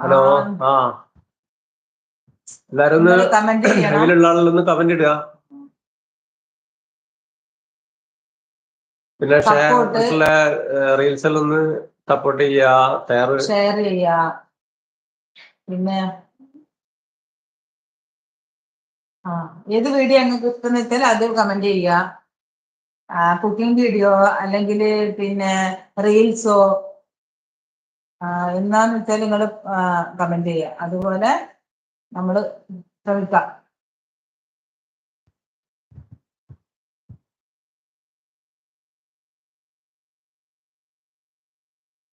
Hello ആ. എല്ലാരും ഒന്ന് ഇതിലുള്ള ആളുകളൊന്ന് കമന്റ് ഇടുക. പിന്നെ ഷെയർ റീൽസിൽ ഒന്ന് സപ്പോർട്ട് ചെയ്യാ ഷെയർ ഷെയർ ചെയ്യാ പിന്നെ ആ ഏത് വീഡിയോ നിങ്ങൾക്ക് ഇഷ്ടം വെച്ചാൽ അത് കമന്റ് ചെയ്യുക. കുക്കിംഗ് വീഡിയോ അല്ലെങ്കിൽ പിന്നെ റീൽസോ എന്താന്ന് വെച്ചാൽ നിങ്ങൾ കമന്റ് ചെയ്യുക അതുപോലെ നമ്മൾ ശ്രമിക്കാം.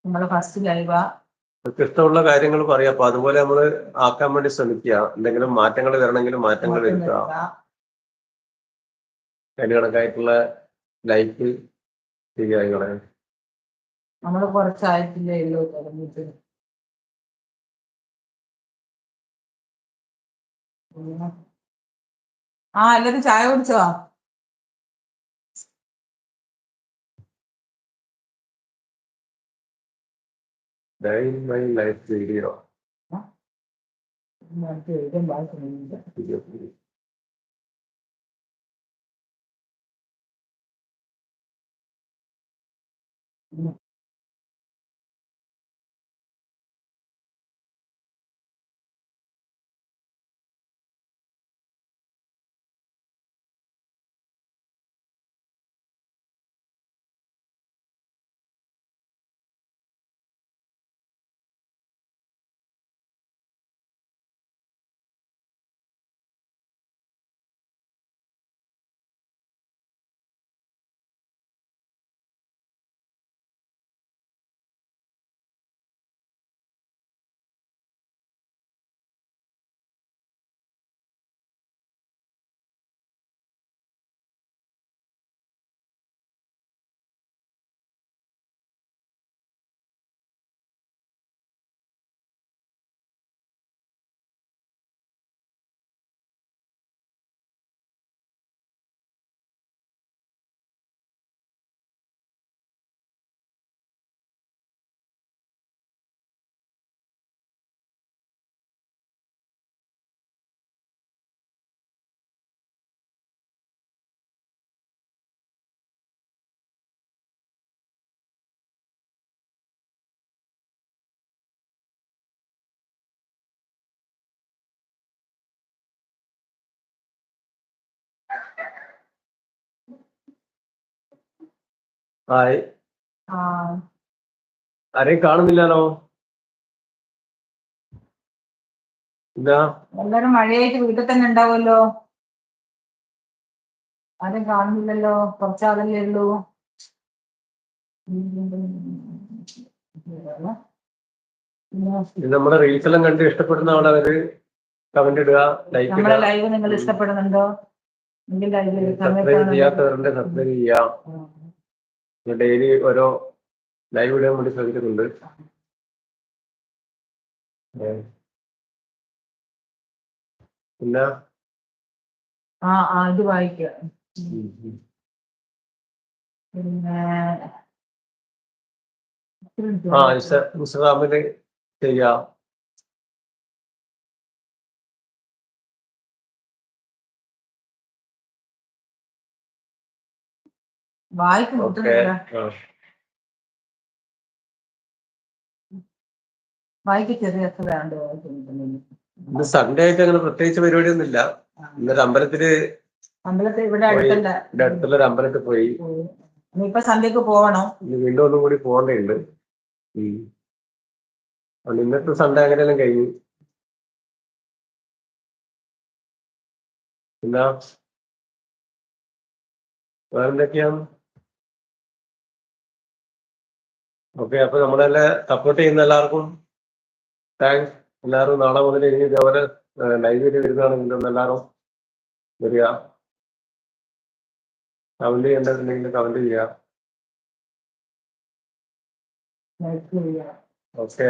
നമ്മൾ ഫസ്റ്റ് ലൈവാ നിങ്ങൾക്ക് ഇഷ്ടമുള്ള കാര്യങ്ങൾ പറയാം. അപ്പൊ അതുപോലെ നമ്മൾ ആക്കാൻ വേണ്ടി ശ്രമിക്കുക. എന്തെങ്കിലും മാറ്റങ്ങൾ വരണമെങ്കിൽ മാറ്റങ്ങൾ വരുത്തുക. അതിന് കണക്കായിട്ടുള്ള ലൈഫ് ചെയ്യുക നമ്മൾ കുറച്ചായിട്ടില്ലേ ഉള്ളൂ തുടങ്ങിയിട്ട്. ആ എല്ലാരും ചായ കുടിച്ചോ? Day in my life video നേരത്തെ ഹായ്. ആരെയും കാണുന്നില്ലല്ലോ? എന്താ? എല്ലാരും മഴയായിട്ട് വീട്ടിൽ തന്നെ ഉണ്ടാവുമല്ലോ? ആരും കാണുന്നില്ലല്ലോ? കുറച്ചാളല്ലേ ഉള്ളൂ. നമ്മുടെ റീൽസ് എല്ലാം കണ്ട് ഇഷ്ടപ്പെടുന്ന ആളവര് കമന്റ് ഇടുക ലൈക്ക് നമ്മുടെ ലൈവ് നിങ്ങൾ ഇഷ്ടപ്പെടുന്നുണ്ടോ? എങ്കിൽ ലൈവ് സബ്സ്ക്രൈബ് ചെയ്യാത്തവരുണ്ട് സബ്സ്ക്രൈബ് ചെയ്യാം. ഡെയിലി ഓരോ ലൈവ് ഇടാൻ വേണ്ടി ശ്രമിക്കുന്നുണ്ട്. പിന്നെ ആ ആ ഇത് വായിക്കാം. പിന്നെ ആ ചെയ്യാം വായിക്കും ഓക്കെ. കിട്ടുന്നില്ല വായിക്ക് ചെറിയ ഇന്ന് സൺഡേ ആയിട്ട് അങ്ങനെ പ്രത്യേകിച്ച് പരിപാടിയൊന്നും ഇല്ല ഇന്നൊരു അമ്പലത്തിൽ അമ്പലത്തിൽ ഇവിടെ അടുത്തല്ല ഇവിടെ അടുത്തുള്ള ഒരു അമ്പലത്തിൽ പോയി. ഇനിയിപ്പൊ സന്ധ്യക്ക് പോകണം ഇനി വീണ്ടും ഒന്നും കൂടി പോകേണ്ടതുണ്ട്. അതുകൊണ്ട് ഇന്നത്തെ സൺഡേ അങ്ങനെ എല്ലാം കഴിഞ്ഞു. എന്താ വേറെന്തൊക്കെയാണ് ഓക്കെ അപ്പൊ നമ്മളെല്ലാം സപ്പോർട്ട് ചെയ്യുന്ന എല്ലാവർക്കും താങ്ക്സ് എല്ലാവരും നാളെ മുതൽ ഇനി ഇതേപോലെ ലൈവ് ചെയ്ത് വരുന്നതാണെങ്കിൽ എല്ലാവരും വരിക. കമന്റ് ചെയ്യേണ്ടതുണ്ടെങ്കിൽ കമന്റ് ചെയ്യുക. ഓക്കെ